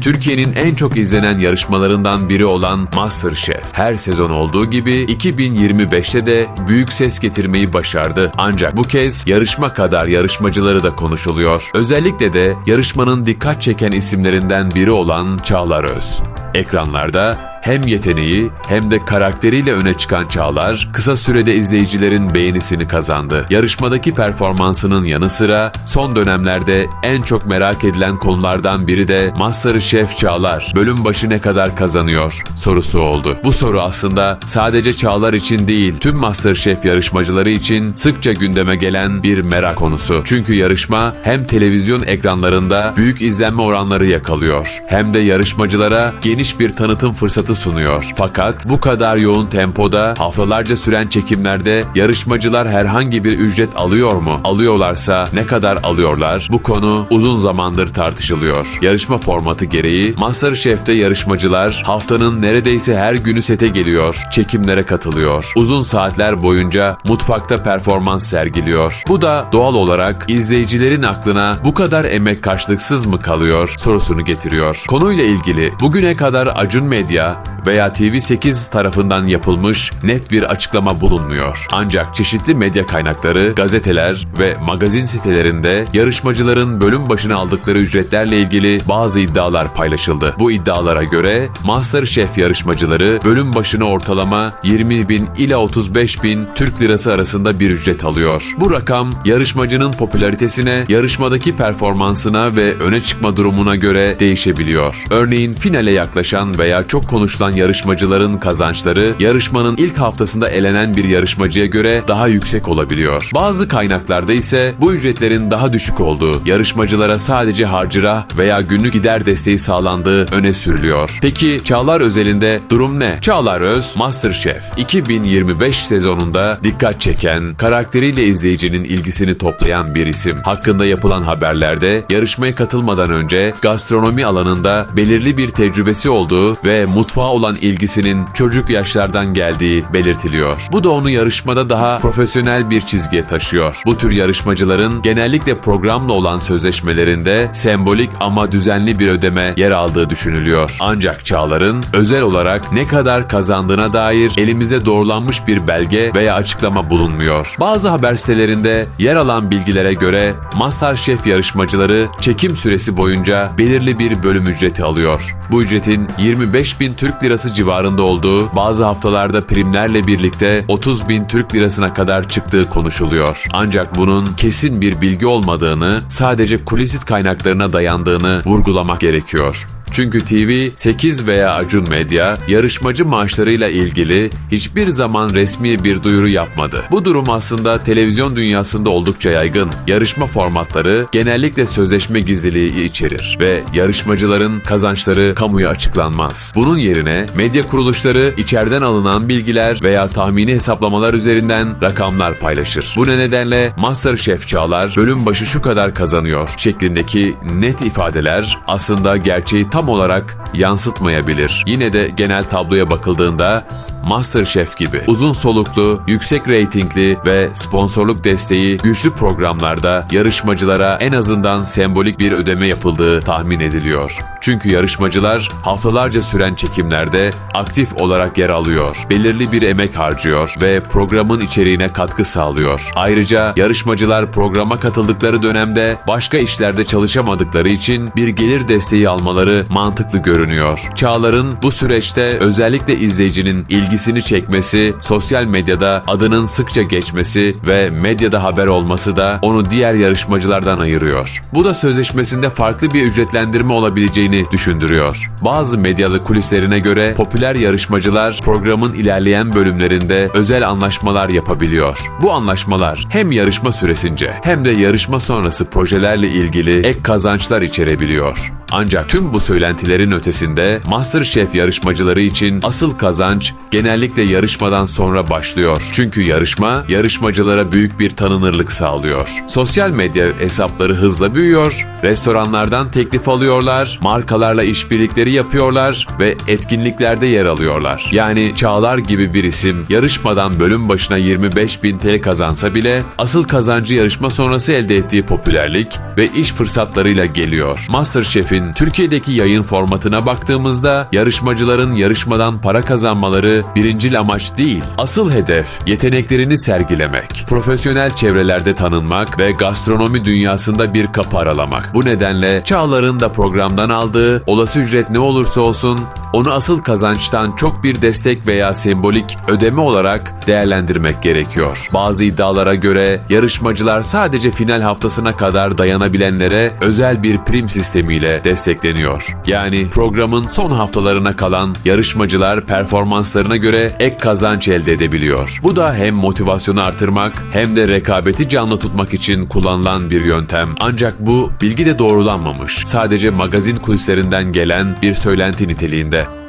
Türkiye'nin en çok izlenen yarışmalarından biri olan MasterChef her sezon olduğu gibi 2025'te de büyük ses getirmeyi başardı. Ancak bu kez yarışma kadar yarışmacıları da konuşuluyor. Özellikle de yarışmanın dikkat çeken isimlerinden biri olan Çağlar Öz. Ekranlarda hem yeteneği hem de karakteriyle öne çıkan Çağlar, kısa sürede izleyicilerin beğenisini kazandı. Yarışmadaki performansının yanı sıra son dönemlerde en çok merak edilen konulardan biri de MasterChef Çağlar bölüm başı ne kadar kazanıyor sorusu oldu. Bu soru aslında sadece Çağlar için değil, tüm MasterChef yarışmacıları için sıkça gündeme gelen bir merak konusu. Çünkü yarışma hem televizyon ekranlarında büyük izlenme oranları yakalıyor, hem de yarışmacılara geniş bir tanıtım fırsatı sunuyor. Fakat bu kadar yoğun tempoda haftalarca süren çekimlerde yarışmacılar herhangi bir ücret alıyor mu? Alıyorlarsa ne kadar alıyorlar? Bu konu uzun zamandır tartışılıyor. Yarışma formatı gereği MasterChef'te yarışmacılar haftanın neredeyse her günü sete geliyor, çekimlere katılıyor. Uzun saatler boyunca mutfakta performans sergiliyor. Bu da doğal olarak izleyicilerin aklına bu kadar emek karşılıksız mı kalıyor sorusunu getiriyor. Konuyla ilgili bugüne kadar Acun Medya veya TV8 tarafından yapılmış net bir açıklama bulunmuyor. Ancak çeşitli medya kaynakları, gazeteler ve magazin sitelerinde yarışmacıların bölüm başına aldıkları ücretlerle ilgili bazı iddialar paylaşıldı. Bu iddialara göre MasterChef yarışmacıları bölüm başına ortalama 20 bin ila 35 bin Türk lirası arasında bir ücret alıyor. Bu rakam yarışmacının popülaritesine, yarışmadaki performansına ve öne çıkma durumuna göre değişebiliyor. Örneğin finale yaklaşan veya çok konuşulan yarışmacıların kazançları yarışmanın ilk haftasında elenen bir yarışmacıya göre daha yüksek olabiliyor. Bazı kaynaklarda ise bu ücretlerin daha düşük olduğu, yarışmacılara sadece harcıra veya günlük gider desteği sağlandığı öne sürülüyor. Peki Çağlar özelinde durum ne? Çağlar Öz, MasterChef 2025 sezonunda dikkat çeken, karakteriyle izleyicinin ilgisini toplayan bir isim. Hakkında yapılan haberlerde yarışmaya katılmadan önce gastronomi alanında belirli bir tecrübesi olduğu ve mutfağa olan ilgisinin çocuk yaşlardan geldiği belirtiliyor. Bu da onu yarışmada daha profesyonel bir çizgiye taşıyor. Bu tür yarışmacıların genellikle programla olan sözleşmelerinde sembolik ama düzenli bir ödeme yer aldığı düşünülüyor. Ancak Çağlar'ın özel olarak ne kadar kazandığına dair elimizde doğrulanmış bir belge veya açıklama bulunmuyor. Bazı haber sitelerinde yer alan bilgilere göre MasterChef yarışmacıları çekim süresi boyunca belirli bir bölüm ücreti alıyor. Bu ücretin 25 bin Türk lirası civarında olduğu, bazı haftalarda primlerle birlikte 30 bin Türk lirasına kadar çıktığı konuşuluyor. Ancak bunun kesin bir bilgi olmadığını, sadece kulisit kaynaklarına dayandığını vurgulamak gerekiyor. Çünkü TV, 8 veya Acun Medya yarışmacı maaşlarıyla ilgili hiçbir zaman resmi bir duyuru yapmadı. Bu durum aslında televizyon dünyasında oldukça yaygın. Yarışma formatları genellikle sözleşme gizliliği içerir ve yarışmacıların kazançları kamuya açıklanmaz. Bunun yerine medya kuruluşları içeriden alınan bilgiler veya tahmini hesaplamalar üzerinden rakamlar paylaşır. Bu nedenle MasterChef Çağlar bölüm başı şu kadar kazanıyor şeklindeki net ifadeler aslında gerçeği tam olarak yansıtmayabilir. Yine de genel tabloya bakıldığında MasterChef gibi uzun soluklu, yüksek reytingli ve sponsorluk desteği güçlü programlarda yarışmacılara en azından sembolik bir ödeme yapıldığı tahmin ediliyor. Çünkü yarışmacılar haftalarca süren çekimlerde aktif olarak yer alıyor, belirli bir emek harcıyor ve programın içeriğine katkı sağlıyor. Ayrıca yarışmacılar programa katıldıkları dönemde başka işlerde çalışamadıkları için bir gelir desteği almaları mantıklı görünüyor. Çağlar'ın bu süreçte özellikle izleyicinin ilgisini çekmesi, sosyal medyada adının sıkça geçmesi ve medyada haber olması da onu diğer yarışmacılardan ayırıyor. Bu da sözleşmesinde farklı bir ücretlendirme olabileceğini düşündürüyor. Bazı medyalı kulislerine göre popüler yarışmacılar programın ilerleyen bölümlerinde özel anlaşmalar yapabiliyor. Bu anlaşmalar hem yarışma süresince hem de yarışma sonrası projelerle ilgili ek kazançlar içerebiliyor. Ancak tüm bu söylentilerin ötesinde MasterChef yarışmacıları için asıl kazanç genellikle yarışmadan sonra başlıyor. Çünkü yarışma yarışmacılara büyük bir tanınırlık sağlıyor. Sosyal medya hesapları hızla büyüyor, restoranlardan teklif alıyorlar, markalarla işbirlikleri yapıyorlar ve etkinliklerde yer alıyorlar. Yani Çağlar gibi bir isim yarışmadan bölüm başına 25 bin TL kazansa bile asıl kazancı yarışma sonrası elde ettiği popülerlik ve iş fırsatlarıyla geliyor. MasterChef'in Şef'in Türkiye'deki yayın formatına baktığımızda yarışmacıların yarışmadan para kazanmaları birincil amaç değil. Asıl hedef yeteneklerini sergilemek, profesyonel çevrelerde tanınmak ve gastronomi dünyasında bir kapı aralamak. Bu nedenle Çağlar'ın da programdan aldığı olası ücret ne olursa olsun onu asıl kazançtan çok bir destek veya sembolik ödeme olarak değerlendirmek gerekiyor. Bazı iddialara göre yarışmacılar sadece final haftasına kadar dayanabilenlere özel bir prim sistemiyle destekleniyor. Yani programın son haftalarına kalan yarışmacılar performanslarına göre ek kazanç elde edebiliyor. Bu da hem motivasyonu artırmak hem de rekabeti canlı tutmak için kullanılan bir yöntem. Ancak bu bilgi de doğrulanmamış. Sadece magazin kulislerinden gelen bir söylenti niteliğinde.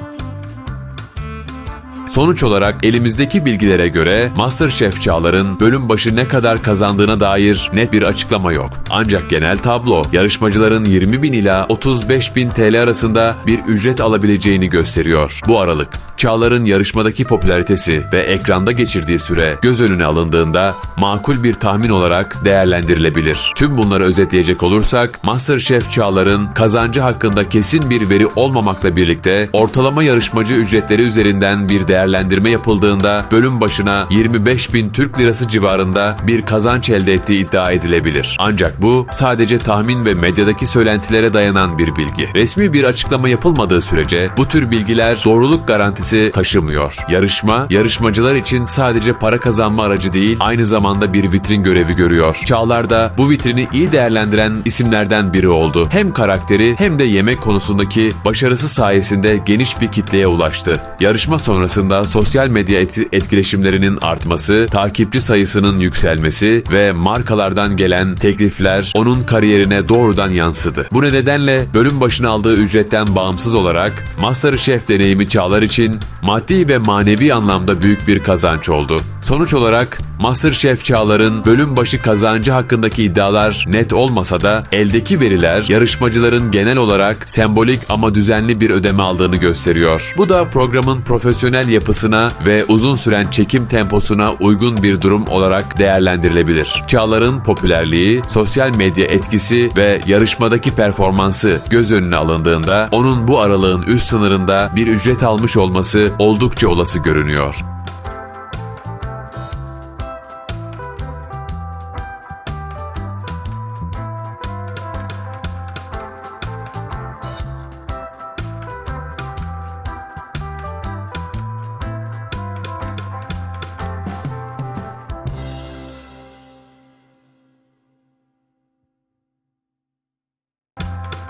Sonuç olarak elimizdeki bilgilere göre MasterChef Çağlar'ın bölüm başı ne kadar kazandığına dair net bir açıklama yok. Ancak genel tablo yarışmacıların 20 bin ila 35 bin TL arasında bir ücret alabileceğini gösteriyor. Bu aralık Çağlar'ın yarışmadaki popülaritesi ve ekranda geçirdiği süre göz önüne alındığında makul bir tahmin olarak değerlendirilebilir. Tüm bunları özetleyecek olursak MasterChef Çağlar'ın kazancı hakkında kesin bir veri olmamakla birlikte ortalama yarışmacı ücretleri üzerinden bir değerlendirme yapıldığında bölüm başına 25 bin Türk lirası civarında bir kazanç elde ettiği iddia edilebilir. Ancak bu sadece tahmin ve medyadaki söylentilere dayanan bir bilgi. Resmi bir açıklama yapılmadığı sürece bu tür bilgiler doğruluk garantisi taşımıyor. Yarışma, yarışmacılar için sadece para kazanma aracı değil, aynı zamanda bir vitrin görevi görüyor. Çağlar da bu vitrini iyi değerlendiren isimlerden biri oldu. Hem karakteri hem de yemek konusundaki başarısı sayesinde geniş bir kitleye ulaştı. Yarışma sonrasında sosyal medya et- etkileşimlerinin artması, takipçi sayısının yükselmesi ve markalardan gelen teklifler onun kariyerine doğrudan yansıdı. Bu nedenle bölüm başına aldığı ücretten bağımsız olarak MasterChef deneyimi Çağlar için maddi ve manevi anlamda büyük bir kazanç oldu. Sonuç olarak MasterChef Çağlar'ın bölüm başı kazancı hakkındaki iddialar net olmasa da eldeki veriler yarışmacıların genel olarak sembolik ama düzenli bir ödeme aldığını gösteriyor. Bu da programın profesyonel yapısına ve uzun süren çekim temposuna uygun bir durum olarak değerlendirilebilir. Çağlar'ın popülerliği, sosyal medya etkisi ve yarışmadaki performansı göz önüne alındığında onun bu aralığın üst sınırında bir ücret almış olması oldukça olası görünüyor.